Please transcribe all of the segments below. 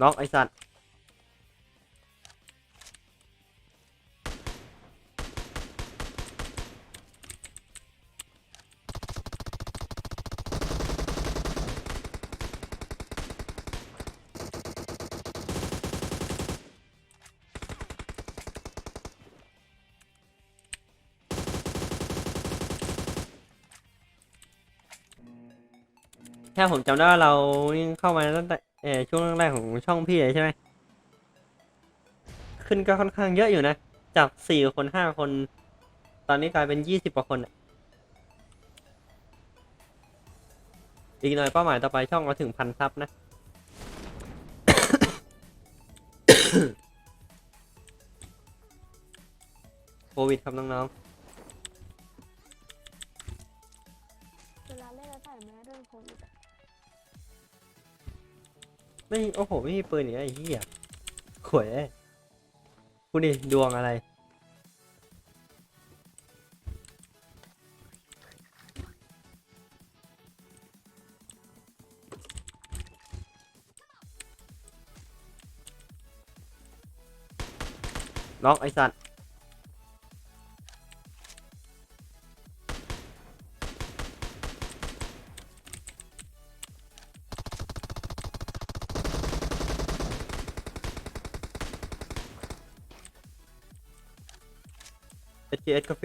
น็อกไอสัตว์แค่ผมจำได้ว่าเราเข้ามาตั้งแต่ ออช่วงแรกของช่องพี่ใช่ไหมขึ้นก็ค่อนข้างเยอะอยู่นะ จากสี่คนห้าคน ตอนนี้กลายเป็นยี่สิบกว่าคนอีกหน่อยเป้าหมายต่อไปช่องเราถึงพันซับนะ โควิดครับน้องเไม่โอ้โหไม่มีปืนอีกแล้วไอ้เหี้ยขวยเอ้ยกูดิดวงอะไร น็อกไอสัตว์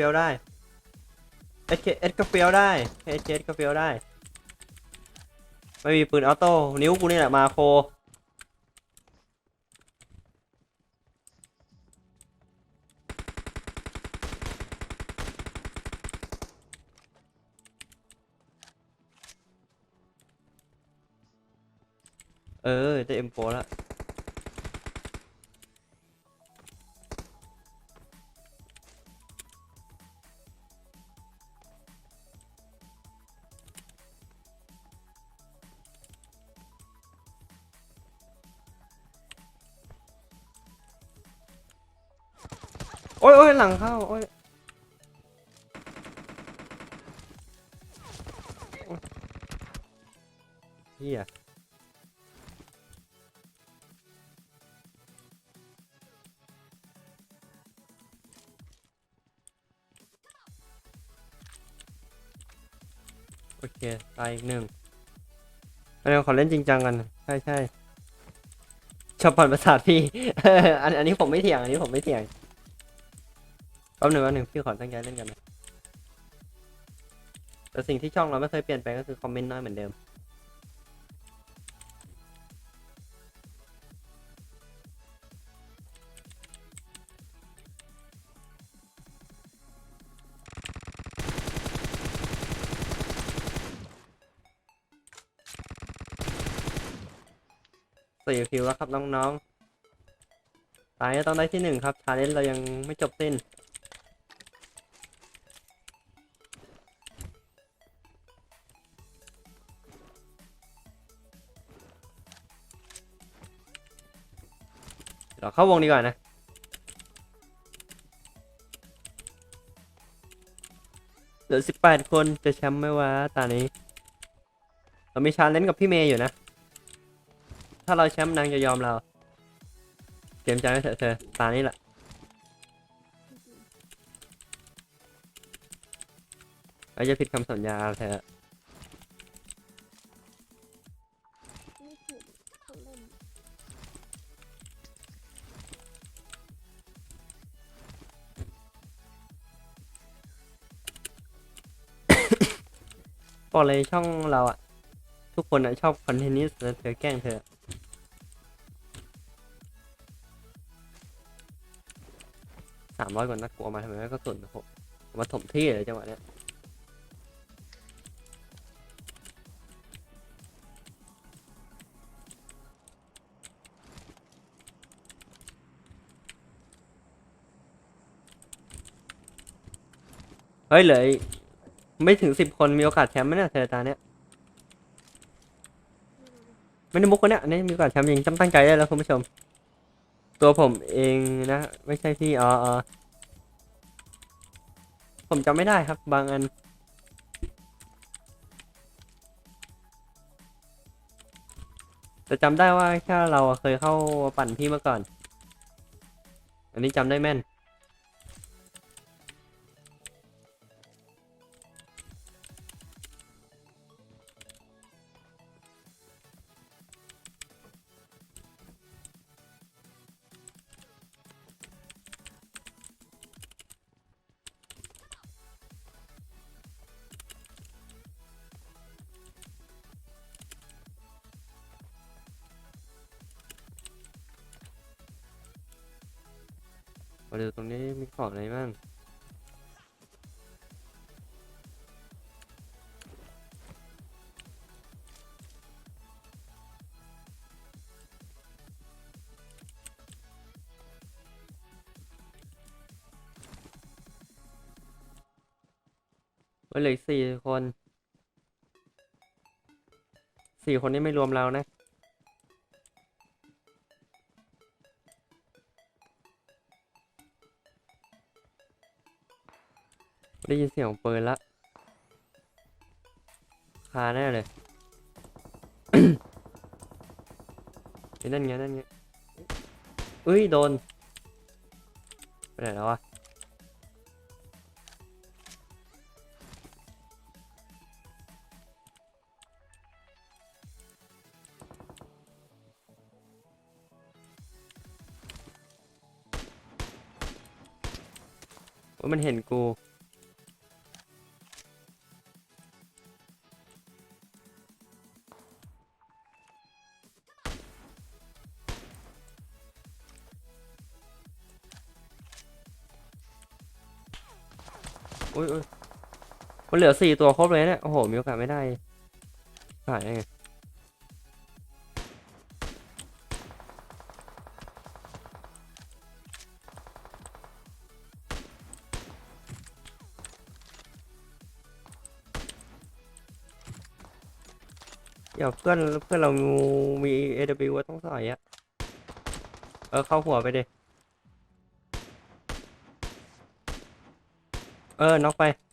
ฟียวได้ SKS ก็เฟียวได้ SKS ก็เฟียวได้ ไม่มีปืนออโต้นิ้วกูนี่แหละมาโคเออได้เอ็มโฟแล้ว หลังเข้า โอ้ยเฮียโอเค ตายอีกหนึ่งอันนี้ขอเล่นจริงจังกัน ใช่ใช่ชอบผ่อนประสาทพี่ อันอันนี้ผมไม่เถียง อันนี้ผมไม่เถียง ป๊บหนึ่งแป๊บหนึ่งพี่ขอตั้งใจเล่นกันนะแต่สิ่งที่ช่องเราไม่เคยเปลี่ยนแปลงก็คือคอมเมนต์น้อยเหมือนเดิม สี่คิวแล้วครับน้องๆตายต้องได้ที่หนึ่งครับชาเลนจ์เรายังไม่จบสิ้น เราเข้าวงดีกว่านะเหลือสิบแปดคนจะแชมป์ไหมวะตอนนี้ เรามีชาเลนจ์กับพี่เมย์อยู่นะ ถ้าเราแชมป์นางจะยอมเราเตรียมใจไว้เถอะเธอตานี้แหละเราจะผิดคำสัญญาเธอ บอกเลยช่องเราอะทุกคนอะชอบคอนเทนต์นี้แล้วเธอแกล้งเธอสามร้อยกว่านัดกูเอามาทำไมไม่ก็สุนโหมาถมที่เลยจังหวะเนี้ยเฮ้ยเลย ไม่ถึงสิบคนมีโอกาสแชมป์ไหมเนี่ยเธอตาเนี้ยไม่ได้มุกคนเนี้ยอันนี้มีโอกาสแชมป์จริงจำตั้งใจได้แล้วคุณผู้ชม ตัวผมเองนะ ไม่ใช่พี่อ๋ออผมจำไม่ได้ครับ บางอันแต่จำได้ว่าแค่เราเคยเข้าปั่นพี่เมาก่อน อันนี้จำได้แม่น มาดูตรงนี้มีของอะไรบ้างเหลือสี่คน สี่คนนี้ไม่รวมเรานะ เสียงปืนละคาแน่เลยนั่นไงนั่นไงเอ้ย โดนไปไหนแล้ววะมันเห็นกู มันเหลือสี่ตัวครบเลยเนี่ย โอ้โห มีโอกาสไม่ได้หายได้ไงเดี๋ยวเพื่อนเพื่อนเรามี AW ต้องใส่อะเออเข้าหัวไปดิเออน็อกไป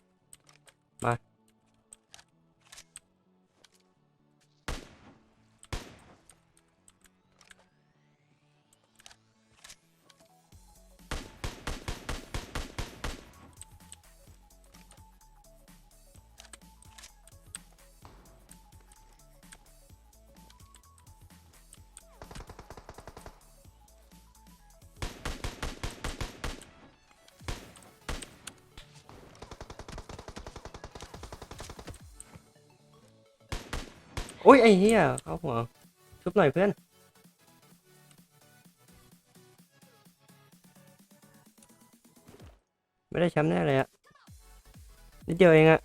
อ้ยไอ้เหี้ยเข้าหัวชุบหน่อยเพื่อนไม่ได้แชมป์แน่เลยอะนิดเดียวเองอะ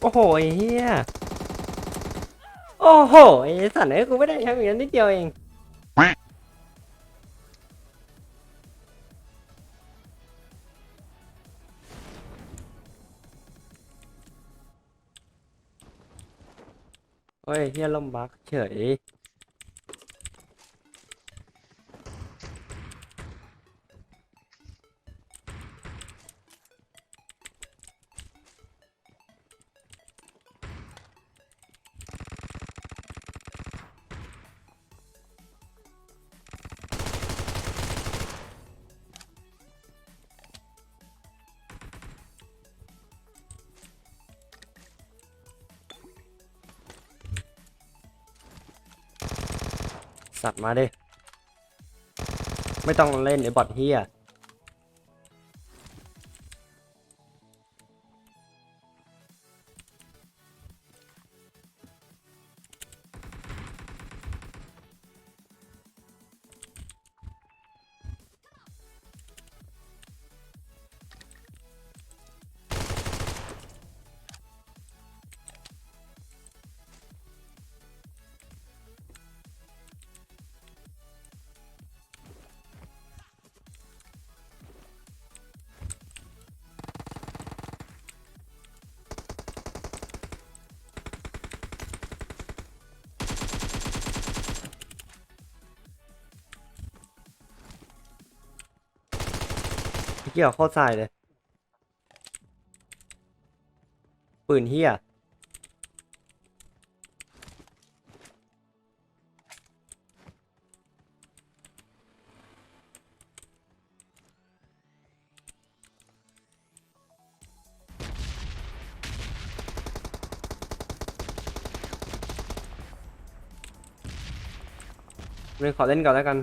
โอ้โหไอ้เหี้ย โอ้โหไอ้สัตว์เอ้ยกูไม่ได้ใชมป์อย่างนั้นนิดเดียวเองเฮ้ยเฮียลมบักเฉย สัตว์มาดิ ไม่ต้องเล่นไอ้บอทเฮีย เหี้ยโคตรสายเลย ปืนเหี้ยเรื่องขอเล่นก่อนแล้วกัน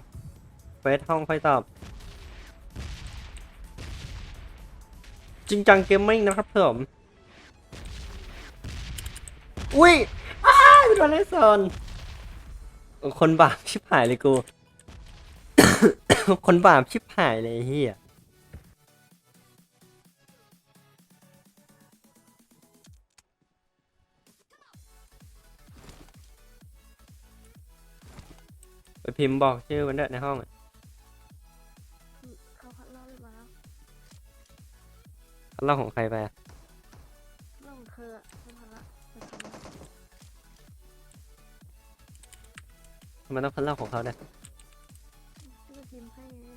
เฟสห้องค่อยตอบ จริงจังเกมมิ่งนะครับผมอุ้ยอ้าวโดนไล่ซอนคนบาปชิบหายเลยกู คนบาปชิบหายเลยเฮียไปพิมพ์บอกชื่อมันเด้อในห้อง เล่าของใครไปอะเรื่องของเธออะไม่พัดละไปทำละทำไมต้องคันเล่าของเขาเนี่ยที่จะพิมพ์ให้ไง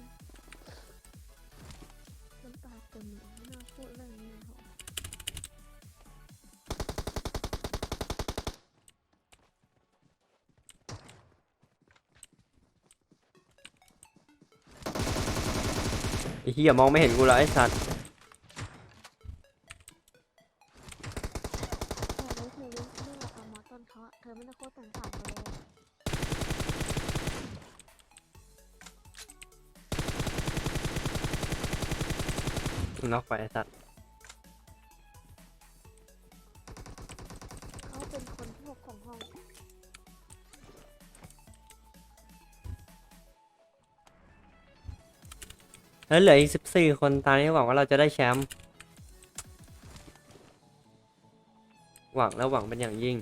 น้ำตาเต็มเลยไม่น่าพูดเรื่องนี้เลยเหรอไอ้เฮียมองไม่เห็นกูแล้วไอ้สัตว์ น็อกไปไอ้สัตว์เขาเป็นคนที่หกของห้องแล้วเหลืออีกสิบสี่คนตอนนี้หวังว่าเราจะได้แชมป์หวังแล้วหวังเป็นอย่างยิ่ง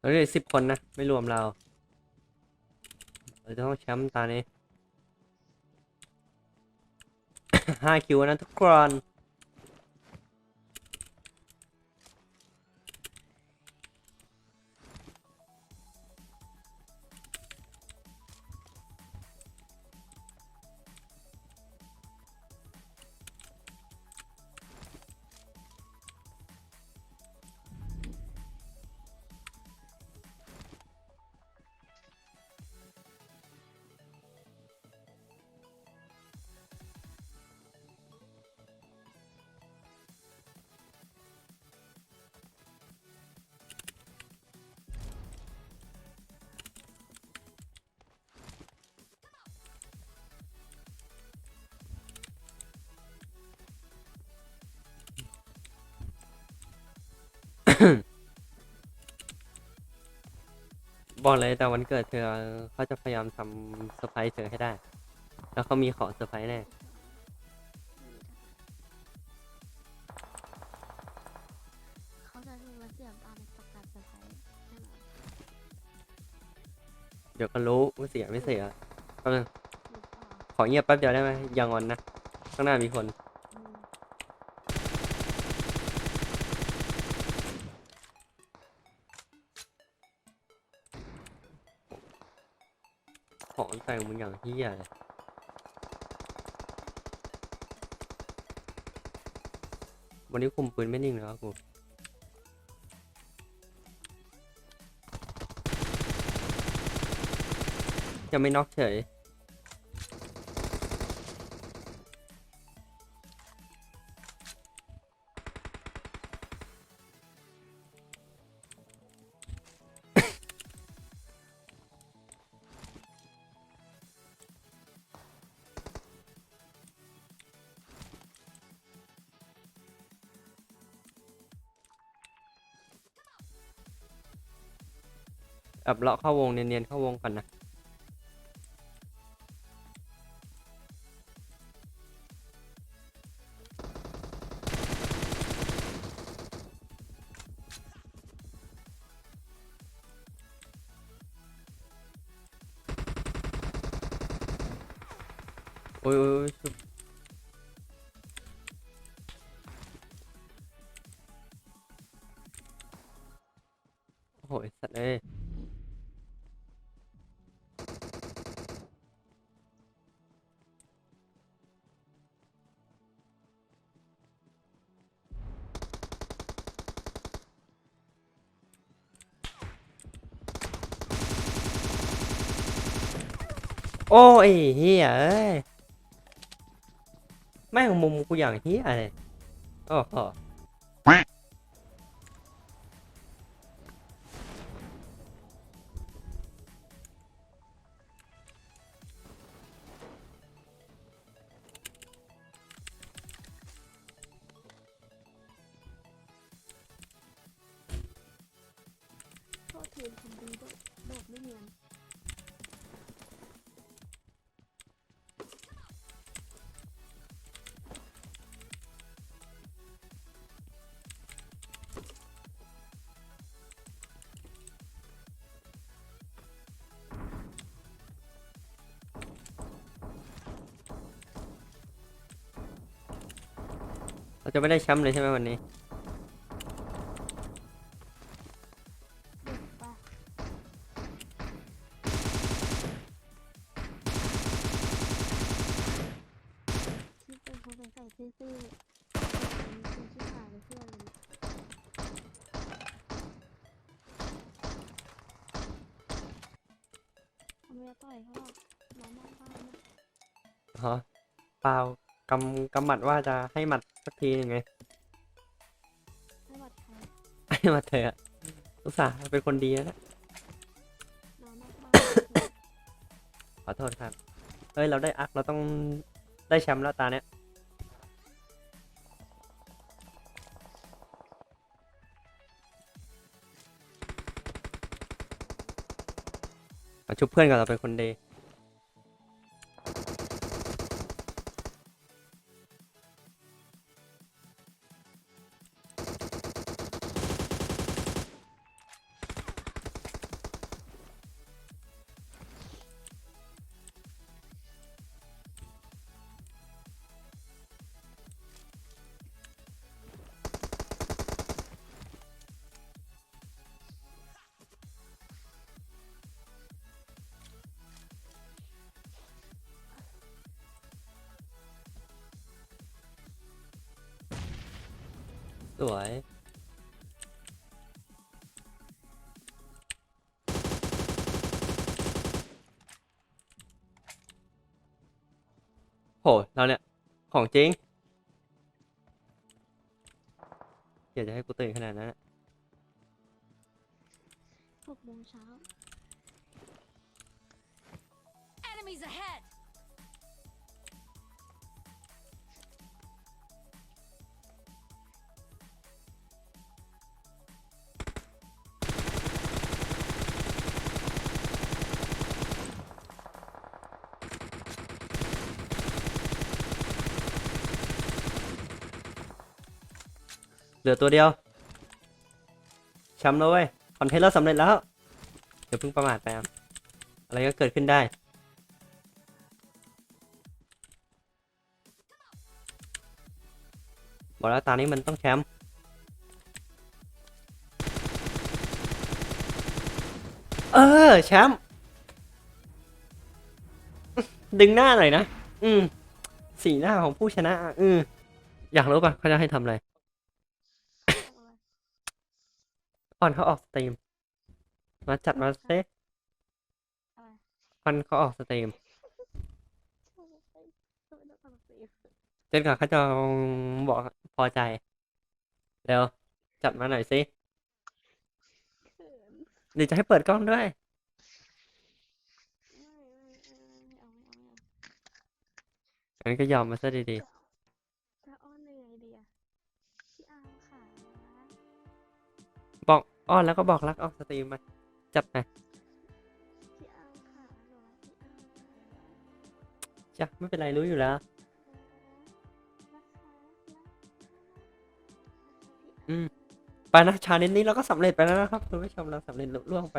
เราได้สิบคนนะ ไม่รวมเรา เราจะต้องแชมป์ตานี้ห้าคิวนะทุกคน บอกเลยแต่วันเกิดเธอเขาจะพยายามทำเซอร์ไพรส์เธอให้ได้ แล้วเขามีของเซอร์ไพรส์แน่เขาจะมีมาเสียบตามประกาศเซอร์ไพรส์ใช่ไหมเดี๋ยวก็รู้ว่าเสียไม่เสียแป๊บนึงหรือเปล่าขอเงียบแป๊บเดียวได้ไหมอย่างอนนะ ข้างหน้ามีคน เฮียเลยวันนี้คุมปืนไม่นิ่งเลยวะกูยังไม่น็อกเฉย แอบเลาะเข้าวงเนียนๆเข้าวงก่อนนะโอ้ยโอ้ย โอ้ยเฮียเอ้ยแม่งมุมกูอย่างเฮียเลยโอ้โห เราจะไม่ได้แชมป์เลยใช่ไหมวันนี้เด็กปะที่เป็นคนใส่ซื่อๆเป็นคนที่หาไปเพื่อนเลยทำไมต่อยเขาอะน้องมากบ้านนะฮะเปล่า กำกำหมัดว่าจะให้หมัดสักทีหนึ่งไงให้บัตรใครให้หมัดเธออะอุตส่าห์เป็นคนดีนะน้องมากบ้านขอโทษครับเฮ้ยเราได้อักเราต้องได้แชมป์แล้วตาเนี้ยมาชุบเพื่อนก่อนเราเป็นคนดี สวย โห เราเนี่ย ของจริงอยากจะให้กูตื่นขนาดนั้นอะหกโมงเช้า Enemies ahead! เหลือตัวเดียวแชมป์แล้วเว้ยคอนเทนต์เราสำเร็จแล้วอย่าเพิ่งประมาทไปครับอะไรก็เกิดขึ้นได้บอกแล้วตานี้มันต้องแชมป์เออแชมป์ดึงหน้าหน่อยนะ อืม สีหน้าของผู้ชนะอะอืมอยากรู้ป่ะเขาจะให้ทำอะไร ทำ อะไรก่อนเขาออกสตรีม มาจัดมาเซอะไรก่อนเขาออกสตรีมทำไมทำไมต้องทำสีเจนก่อนเขาจะบอกพอใจเร็วจัดมาหน่อยสิเขินเดี๋ยวจะให้เปิดกล้องด้วยไม่ไม่ไม่ไม่เอาไม่เอาไม่เอางั้นก็ยอมมาซะดีจ อ้อแล้วก็บอกรักออกสตรีมมาจัดมาจ้ะไม่เป็นไรรู้อยู่แล้ว อืมไปนะชาเลนจ์นี้เราก็สำเร็จไปแล้วนะครับคุณผู้ชมเราสำเร็จลุล่วงไป